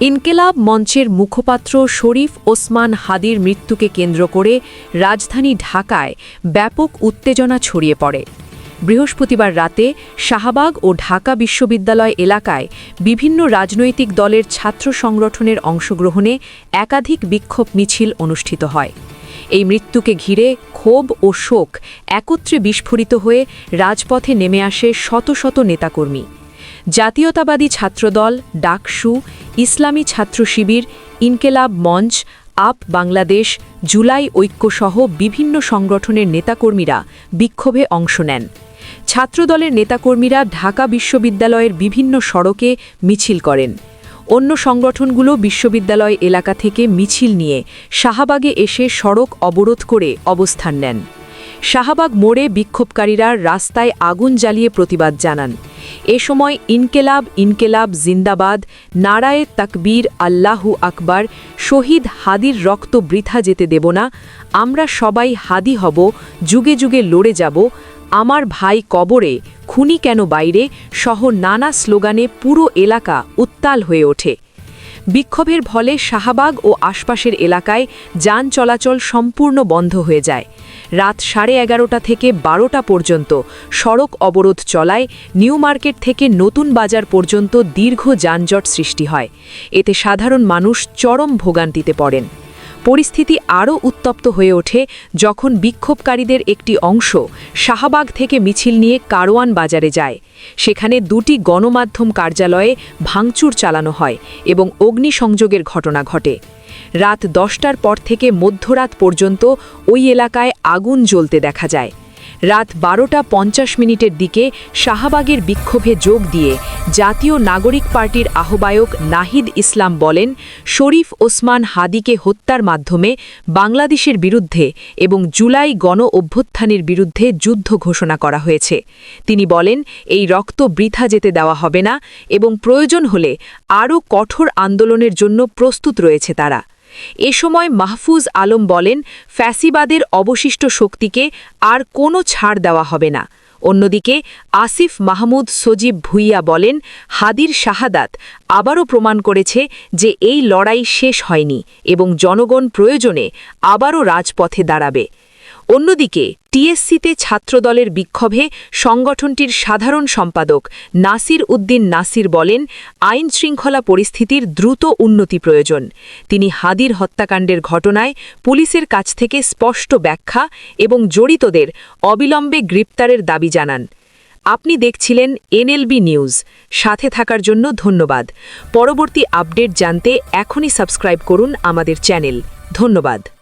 ইনকেলাব মঞ্চের মুখপাত্র শরীফ ওসমান হাদির মৃত্যুকে কেন্দ্র করে রাজধানী ঢাকায় ব্যাপক উত্তেজনা ছড়িয়ে পড়ে। বৃহস্পতিবার রাতে শাহবাগ ও ঢাকা বিশ্ববিদ্যালয় এলাকায় বিভিন্ন রাজনৈতিক দলের ছাত্র সংগঠনের অংশগ্রহণে একাধিক বিক্ষোভ মিছিল অনুষ্ঠিত হয়। এই মৃত্যুকে ঘিরে ক্ষোভ ও শোক একত্রে বিস্ফোরিত হয়ে রাজপথে নেমে আসে শত শত নেতাকর্মী। জাতীয়তাবাদী ছাত্রদল, ডাকসু, ইসলামী ছাত্র শিবির, ইনকেলাব মঞ্চ, আপ বাংলাদেশ, জুলাই ঐক্যসহ বিভিন্ন সংগঠনের নেতাকর্মীরা বিক্ষোভে অংশ নেন। ছাত্রদলের নেতাকর্মীরা ঢাকা বিশ্ববিদ্যালয়ের বিভিন্ন সড়কে মিছিল করেন। অন্য সংগঠনগুলো বিশ্ববিদ্যালয় এলাকা থেকে মিছিল নিয়ে শাহবাগে এসে সড়ক অবরোধ করে অবস্থান নেন। শাহবাগ মোড়ে বিক্ষোভকারীরা রাস্তায় আগুন জ্বালিয়ে প্রতিবাদ জানান। এ সময় ইনকেলাব ইনকেলাব, জিন্দাবাদ, নারায়ে তাকবীর, আল্লাহু আকবার, শহীদ হাদির রক্ত বৃথা যেতে দেব না, আমরা সবাই হাদি হব, যুগে যুগে লড়ে যাব, আমার ভাই কবরে, খুনি কেন বাইরে, সহ নানা স্লোগানে পুরো এলাকা উত্তাল হয়ে ওঠে। বিক্ষোভের ফলে শাহবাগ ও আশপাশের এলাকায় যান চলাচল সম্পূর্ণ বন্ধ হয়ে যায়। রাত সাড়ে এগারোটা থেকে বারোটা পর্যন্ত সড়ক অবরোধ চলায় নিউ মার্কেট থেকে নতুন বাজার পর্যন্ত দীর্ঘ যানজট সৃষ্টি হয়। এতে সাধারণ মানুষ চরম ভোগান্তিতে পড়েন। পরিস্থিতি আরও উত্তপ্ত হয়ে ওঠে যখন বিক্ষোভকারীদের একটি অংশ শাহবাগ থেকে মিছিল নিয়ে কারওয়ান বাজারে যায়। সেখানে দুটি গণমাধ্যম কার্যালয়ে ভাঙচুর চালানো হয় এবং অগ্নিসংযোগের ঘটনা ঘটে। রাত দশটার পর থেকে মধ্যরাত পর্যন্ত ওই এলাকায় আগুন জ্বলতে দেখা যায়। রাত বারোটা পঞ্চাশ মিনিটের দিকে শাহবাগের বিক্ষোভে যোগ দিয়ে জাতীয় নাগরিক পার্টির আহ্বায়ক নাহিদ ইসলাম বলেন, শরীফ ওসমান হাদিকে হত্যার মাধ্যমে বাংলাদেশের বিরুদ্ধে এবং জুলাই গণ অভ্যুত্থানের বিরুদ্ধে যুদ্ধ ঘোষণা করা হয়েছে। তিনি বলেন, এই রক্ত বৃথা যেতে দেওয়া হবে না এবং প্রয়োজন হলে আরও কঠোর আন্দোলনের জন্য প্রস্তুত রয়েছে তারা। এ সময় মাহফুজ আলম বলেন, ফ্যাসিবাদের অবশিষ্ট শক্তিকে আর কোনো ছাড় দেওয়া হবে না। অন্যদিকে আসিফ মাহমুদ সজীব ভুইয়া বলেন, হাদির শাহাদাত আবারও প্রমাণ করেছে যে এই লড়াই শেষ হয়নি এবং জনগণ প্রয়োজনে আবারও রাজপথে দাঁড়াবে। অন্যদিকে, টিএসসিতে ছাত্রদলের বিক্ষোভে সংগঠনটির সাধারণ সম্পাদক নাসির উদ্দিন নাসির বলেন, আইন শৃঙ্খলা পরিস্থিতির দ্রুত উন্নতি প্রয়োজন। তিনি হাদির হত্যাকাণ্ডের ঘটনায় পুলিশের কাছ থেকে স্পষ্ট ব্যাখ্যা এবং জড়িতদের অবিলম্বে গ্রেপ্তারের দাবি জানান। আপনি দেখছিলেন এনএলবি নিউজ। সাথে থাকার জন্য ধন্যবাদ। পরবর্তী আপডেট জানতে এখনই সাবস্ক্রাইব করুন আমাদের চ্যানেল। ধন্যবাদ।